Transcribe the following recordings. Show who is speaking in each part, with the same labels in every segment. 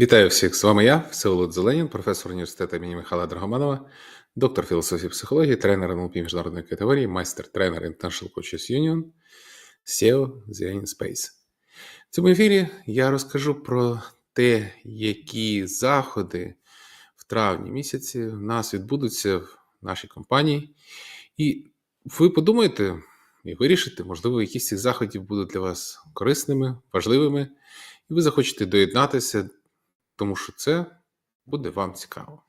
Speaker 1: Вітаю всіх! З вами я, Всеволод Зеленін, професор університету імені Михайла Драгоманова, доктор філософії психології, тренер НЛП міжнародної категорії, майстер-тренер International Coaches Union, SEO The Space. В цьому ефірі я розкажу про те, які заходи в травні місяці в нас відбудуться в нашій компанії. І ви подумаєте і вирішите, можливо, якісь цих заходів будуть для вас корисними, важливими, і ви захочете доєднатися тому що це буде вам цікаво.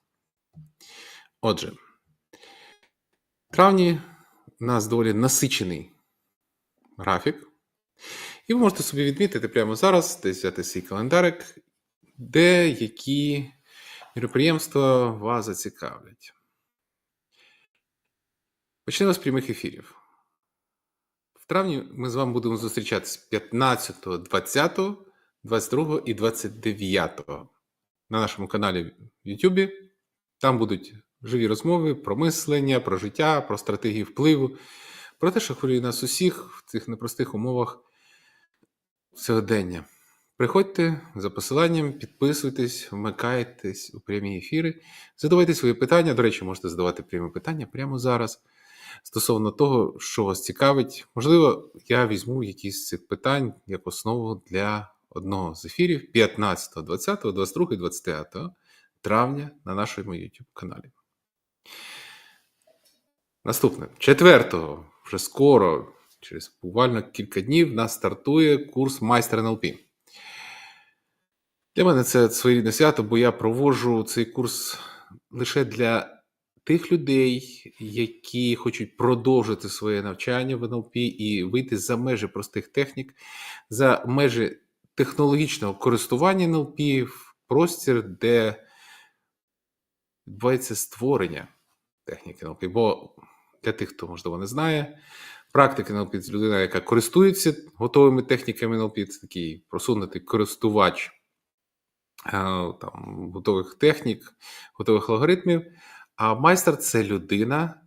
Speaker 1: Отже, в травні у нас доволі насичений графік, і ви можете собі відмітити прямо зараз, десь взяти свій календарик, де які міроприємства вас зацікавлять. Почнемо з прямих ефірів. В травні ми з вами будемо зустрічатися 15, 20, 22 і 29 на нашому каналі в YouTube. Там будуть живі розмови про мислення, про життя, про стратегії впливу, про те, що хвилює нас усіх в цих непростих умовах сьогодення. Приходьте за посиланням, підписуйтесь, вмикайтесь у прямі ефіри, задавайте свої питання. До речі, можете задавати прямі питання прямо зараз. Стосовно того, що вас цікавить, можливо, я візьму якісь з цих питань як основу для одного з ефірів 15, 20, 22, 29 травня на нашому YouTube каналі. Наступне 4-го, вже скоро, через буквально кілька днів, нас стартує курс майстер НЛП. Для мене це своєрідне свято, бо я проводжу цей курс лише для тих людей, які хочуть продовжити своє навчання в НЛП і вийти за межі простих технік, за межі технологічного користування НЛП в простір, де відбувається створення техніки НЛП. Бо для тих, хто, можливо, не знає, практик НЛП це людина, яка користується готовими техніками НЛП, це такий просунутий користувач е, там, готових технік, готових алгоритмів. А майстер це людина,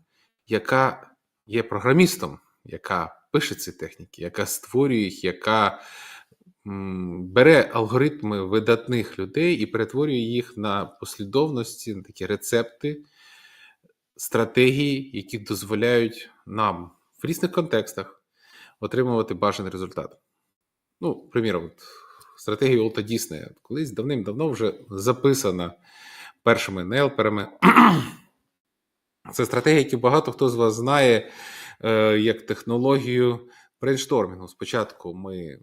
Speaker 1: яка є програмістом, яка пише ці техніки, яка створює їх, яка бере алгоритми видатних людей і перетворює їх на послідовності, на такі рецепти, стратегії, які дозволяють нам в різних контекстах отримувати бажаний результат. Ну, приміром, стратегія Олта Діснея колись давним-давно вже записана першими нелперами. Це стратегія, яку багато хто з вас знає е, як технологію брейнштормінгу. Спочатку ми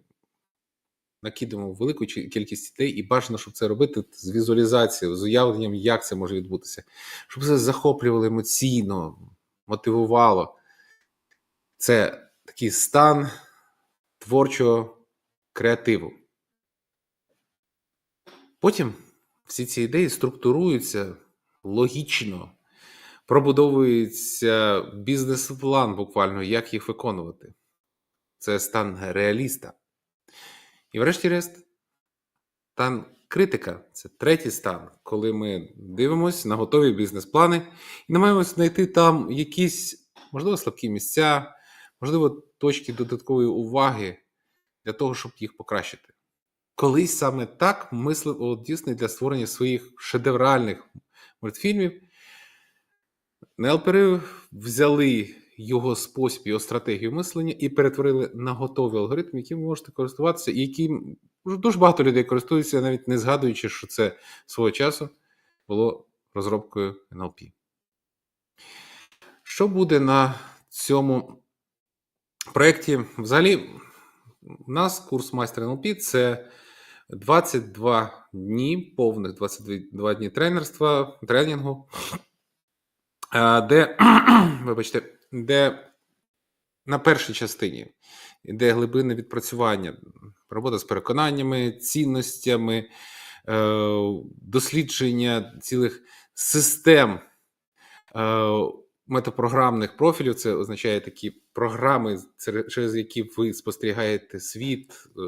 Speaker 1: накидаємо велику кількість ідей, і бажано, щоб це робити з візуалізацією, з уявленням, як це може відбутися, щоб це захоплювало емоційно, мотивувало. Це такий стан творчого креативу. Потім всі ці ідеї структуруються логічно, пробудовується бізнес-план, буквально, як їх виконувати. Це стан реаліста. І, врешті-решт, стан критика це третій стан, коли ми дивимося на готові бізнес-плани і намагаємося знайти там якісь, можливо, слабкі місця, можливо, точки додаткової уваги для того, щоб їх покращити. Колись саме так мислив Олд Дісней для створення своїх шедевральних мультфільмів. Нелпери взяли його спосіб, його стратегію мислення і перетворили на готовий алгоритм, яким ви можете користуватися, і яким дуже багато людей користуються, навіть не згадуючи, що це свого часу було розробкою НЛП. Що буде на цьому проєкті? Взагалі, у нас курс майстер НЛП це 22 дні, повних 22 дні тренерства, тренінгу, де, вибачте, де на першій частині йде глибинне відпрацювання, робота з переконаннями, цінностями, е, дослідження цілих систем е, метапрограмних профілів. Це означає такі програми, через які ви спостерігаєте світ, е,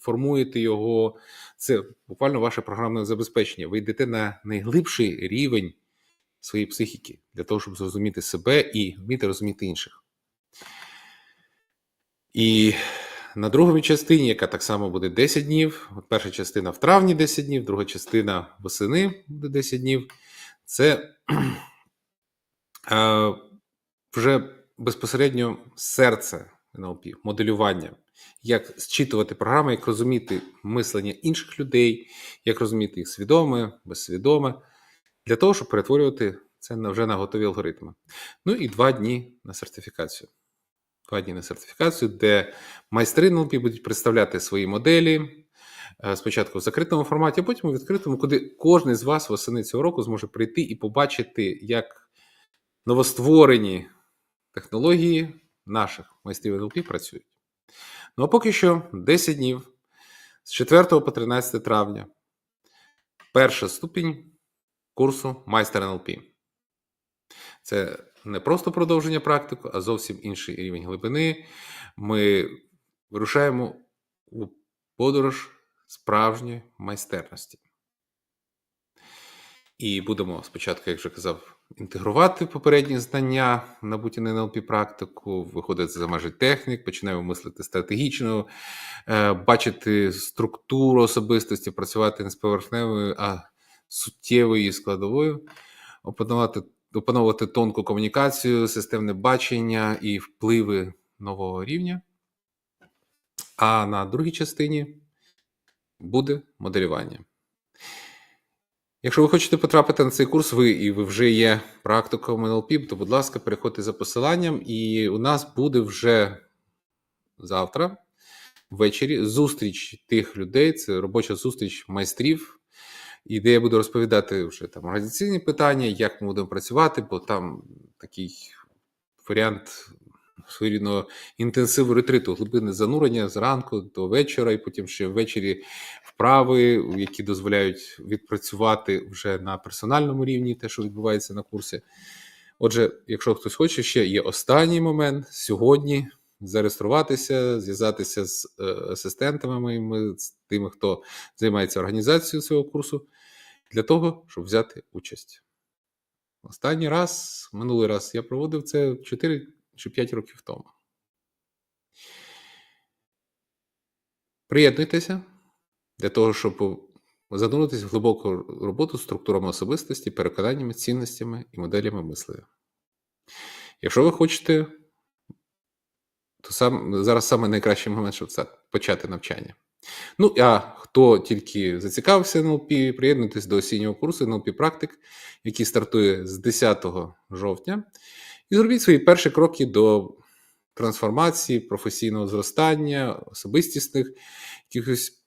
Speaker 1: формуєте його. Це буквально ваше програмне забезпечення. Ви йдете на найглибший рівень своєї психіки для того, щоб зрозуміти себе і вміти розуміти інших. І на другій частині, яка так само буде 10 днів. Перша частина в травні 10 днів, друга частина восени буде 10 днів. Це е, вже безпосередньо серце НЛП, моделювання, як зчитувати програми, як розуміти мислення інших людей, як розуміти їх свідоме, безсвідоме, для того, щоб перетворювати це вже на готові алгоритми. Ну і два дні на сертифікацію. Два дні на сертифікацію, де майстри НЛП будуть представляти свої моделі. е, Спочатку в закритому форматі, а потім у відкритому, куди кожен з вас восени цього року зможе прийти і побачити, як новостворені технології наших майстрів НЛП працюють. Ну а поки що 10 днів з 4 по 13 травня. Перша ступінь курсу майстер НЛП. Це не просто продовження практику, а зовсім інший рівень глибини. Ми вирушаємо у подорож справжньої майстерності. І будемо спочатку, як вже казав, інтегрувати попередні знання, набуті на НЛП практику, виходити за межі технік, починаємо мислити стратегічно, е, бачити структуру особистості, працювати не з поверхневою, а суттєвою складовою, опанувати, опановувати тонку комунікацію, системне бачення і впливи нового рівня. А на другій частині буде моделювання. Якщо ви хочете потрапити на цей курс, ви і ви вже є практиком НЛП, то, будь ласка, переходьте за посиланням, і у нас буде вже завтра ввечері зустріч тих людей. Це робоча зустріч майстрів, і де я буду розповідати вже там організаційні питання, як ми будемо працювати, бо там такий варіант своєрідного інтенсиву ретриту, глибинне занурення зранку до вечора, і потім ще ввечері вправи, які дозволяють відпрацювати вже на персональному рівні, те, що відбувається на курсі. Отже, якщо хтось хоче, ще є останній момент сьогодні. Зареєструватися, зв'язатися з е, асистентами моїми, з тими, хто займається організацією цього курсу, для того, щоб взяти участь. Останній раз, минулий раз, я проводив це 4 чи 5 років тому. Приєднуйтеся для того, щоб зануритися в глибоку роботу з структурами особистості, переконаннями, цінностями і моделями мислення. Якщо ви хочете, то сам, зараз саме найкращий момент, щоб це почати навчання. Ну, а хто тільки зацікавився НЛП, приєднуйтесь до осіннього курсу НЛП практик, який стартує з 10 жовтня, і зробіть свої перші кроки до трансформації, професійного зростання, особистісних якихось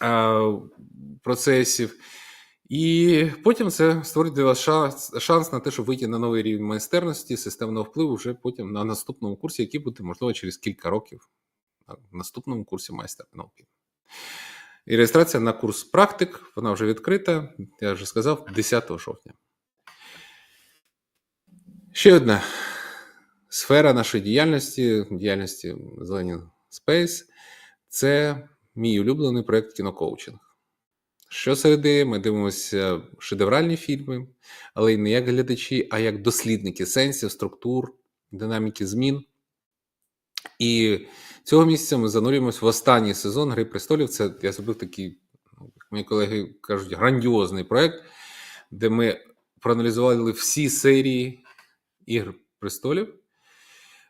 Speaker 1: а, процесів. І потім це створить для вас шанс, на те, щоб вийти на новий рівень майстерності, системного впливу вже потім на наступному курсі, який буде, можливо, через кілька років на наступному курсі майстер науки. І реєстрація на курс практик, вона вже відкрита, я вже сказав, 10 жовтня. Ще одна сфера нашої діяльності, діяльності Зелені Space – це мій улюблений проєкт кінокоучинг. Щосереди ми дивимося шедевральні фільми, але й не як глядачі, а як дослідники сенсів, структур, динаміки змін. І цього місяця ми занурюємось в останній сезон Гри престолів. Це я зробив такий, ну, як мої колеги кажуть, грандіозний проєкт, де ми проаналізували всі серії Ігр престолів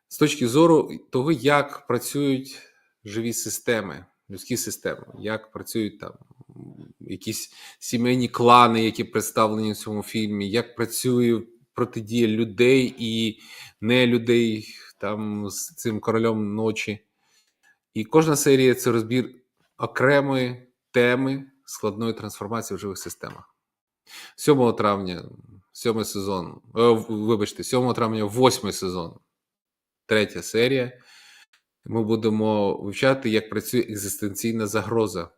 Speaker 1: з точки зору того, як працюють живі системи, людські системи, як працюють там якісь сімейні клани, які представлені в цьому фільмі, як працює протидія людей і не людей там з цим королем ночі. І кожна серія це розбір окремої теми складної трансформації в живих системах. 7 травня, 7 сезон, о, вибачте, 7 травня, 8 сезон, третя серія. Ми будемо вивчати, як працює екзистенційна загроза,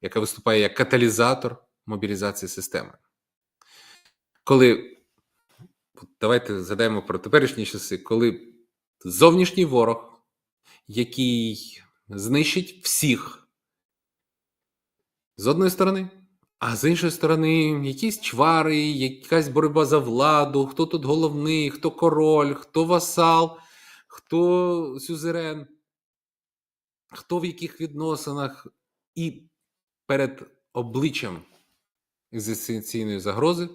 Speaker 1: яка виступає як каталізатор мобілізації системи. Коли давайте згадаємо про теперішні часи, коли зовнішній ворог, який знищить всіх з одної сторони, а з іншої сторони, якісь чвари, якась боротьба за владу, хто тут головний, хто король, хто васал, хто сюзерен. хто в яких відносинах, і перед обличчям екзистенційної загрози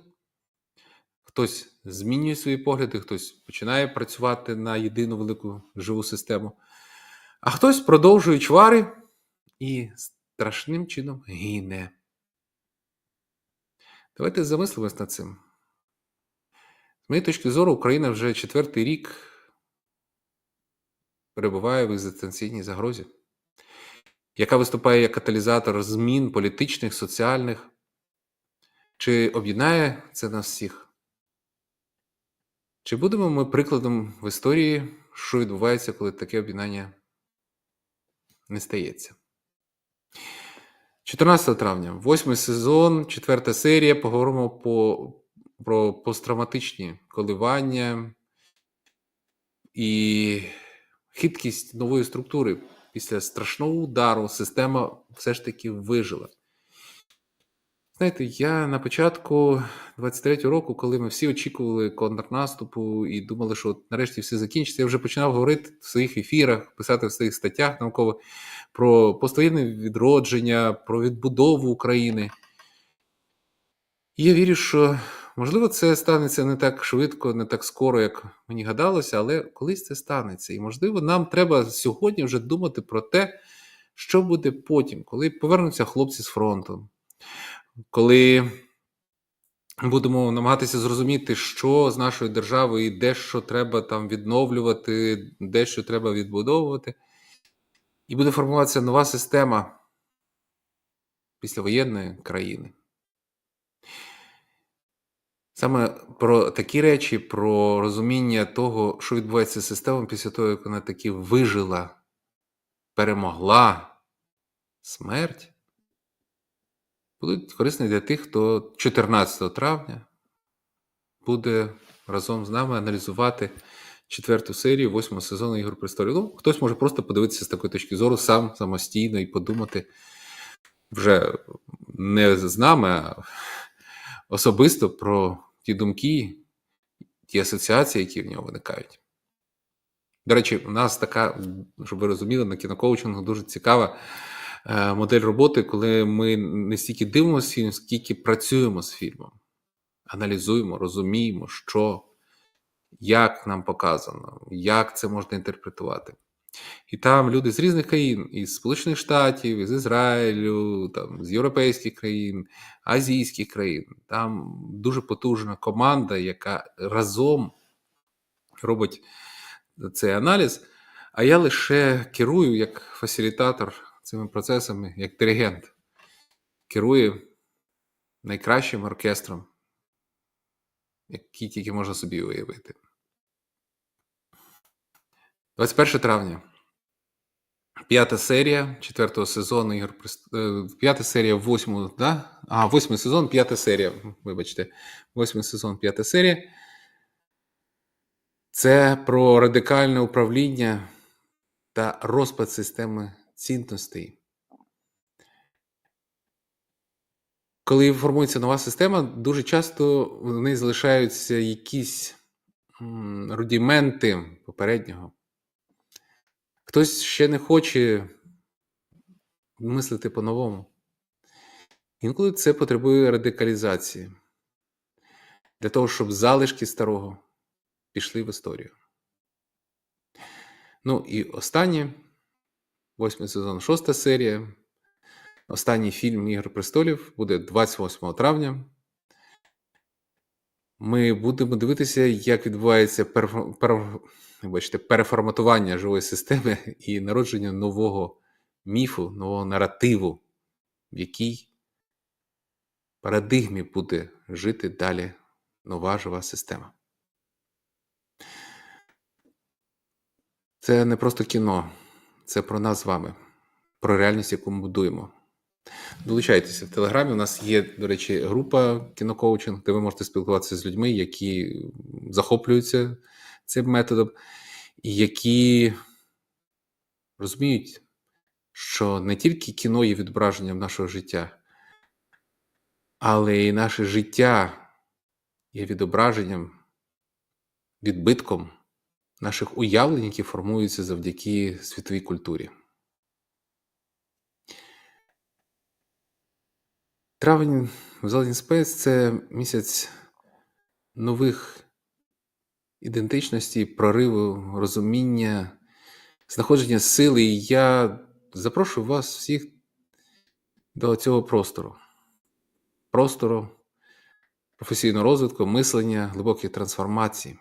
Speaker 1: хтось змінює свої погляди, хтось починає працювати на єдину велику живу систему, а хтось продовжує чвари і страшним чином гине. Давайте замислимось над цим. З моєї точки зору, Україна вже четвертий рік перебуває в екзистенційній загрозі, яка виступає як каталізатор змін політичних, соціальних. Чи об'єднає це нас всіх? Чи будемо ми прикладом в історії, що відбувається, коли таке об'єднання не стається? 14 травня, восьмий сезон, четверта серія. Поговоримо по, про посттравматичні коливання і хиткість нової структури. Після страшного удару система все ж таки вижила. Знаєте, я на початку 23-го року, коли ми всі очікували контрнаступу і думали, що от нарешті все закінчиться, я вже починав говорити в своїх ефірах, писати в своїх статтях науково про постоянне відродження, про відбудову України. І я вірю, що можливо це станеться не так швидко, не так скоро, як мені гадалося, але колись це станеться. І можливо, нам треба сьогодні вже думати про те, що буде потім, коли повернуться хлопці з фронту коли будемо намагатися зрозуміти, що з нашою державою і де що треба там відновлювати, де що треба відбудовувати, і буде формуватися нова система післявоєнної країни. Саме про такі речі, про розуміння того, що відбувається з системою після того, як вона таки вижила, перемогла смерть будуть корисні для тих, хто 14 травня буде разом з нами аналізувати четверту серію восьмого сезону Ігор Престолів. Ну, хтось може просто подивитися з такої точки зору сам самостійно і подумати вже не з нами, а особисто про ті думки, ті асоціації, які в нього виникають. До речі, у нас така, щоб ви розуміли, на кінокоучингу дуже цікава. Е, модель роботи, коли ми не стільки дивимося фільм, скільки працюємо з фільмом, аналізуємо, розуміємо, що, як нам показано, як це можна інтерпретувати. І там люди з різних країн, із Сполучених Штатів, із Ізраїлю, там, з європейських країн, азійських країн. Там дуже потужна команда, яка разом робить цей аналіз. А я лише керую як фасилітатор цими процесами як диригент, керує найкращим оркестром, який тільки можна собі уявити. 21 травня. П'ята серія четвертого сезону Ігор е, П'ята серія восьмого, да? А, восьмий сезон, п'ята серія. Вибачте, восьмий сезон, п'ята серія. Це про радикальне управління та розпад системи цінностей. Коли формується нова система, дуже часто в неї залишаються якісь рудіменти попереднього. Хтось ще не хоче мислити по-новому. Інколи це потребує радикалізації для того, щоб залишки старого пішли в історію. Ну і останнє. Восьмий сезон, шоста серія. Останній фільм Ігор престолів буде 28 травня. Ми будемо дивитися, як відбувається перф... пер... бачите, переформатування живої системи і народження нового міфу, нового наративу, в якій парадигмі буде жити далі нова жива система. Це не просто кіно. Це про нас з вами, про реальність, яку ми будуємо. Долучайтеся в Телеграмі. У нас є, до речі, група кінокоучинг, де ви можете спілкуватися з людьми, які захоплюються цим методом, і які розуміють, що не тільки кіно є відображенням нашого життя, але і наше життя є відображенням, відбитком наших уявлень, які формуються завдяки світовій культурі. Травень в Зелені Спейс це місяць нових ідентичностей, прориву, розуміння, знаходження сили. І я запрошую вас всіх до цього простору. Простору професійного розвитку, мислення, глибокої трансформації.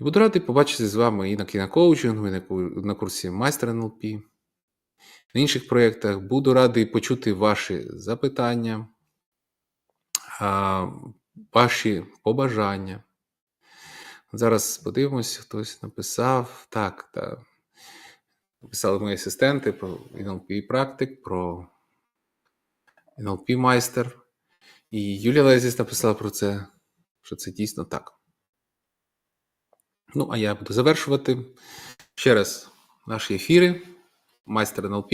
Speaker 1: І буду радий побачитися з вами і на кінокоучингу, і на курсі майстер НЛП, на інших проєктах. Буду радий почути ваші запитання, ваші побажання. Зараз подивимось, хтось написав. Так, так. Написали мої асистенти про НЛП практик, про НЛП майстер. І Юлія Лезіс написала про це, що це дійсно так. Ну, а я буду завершувати ще раз наші ефіри, майстер НЛП,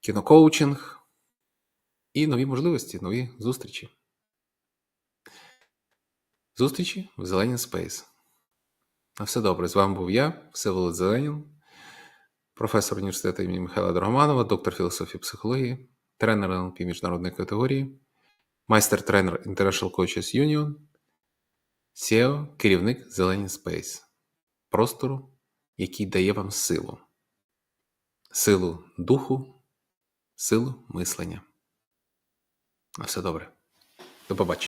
Speaker 1: кінокоучинг і нові можливості, нові зустрічі. Зустрічі в Зеленін Спейс. На все добре. З вами був я, Всеволод Зеленін, професор університету імені Михайла Драгоманова, доктор філософії психології, тренер НЛП міжнародної категорії, майстер-тренер International Coaches Union, SEO, керівник Зелені Спейс. Простору, який дає вам силу. Силу духу, силу мислення. На все добре. До побачення.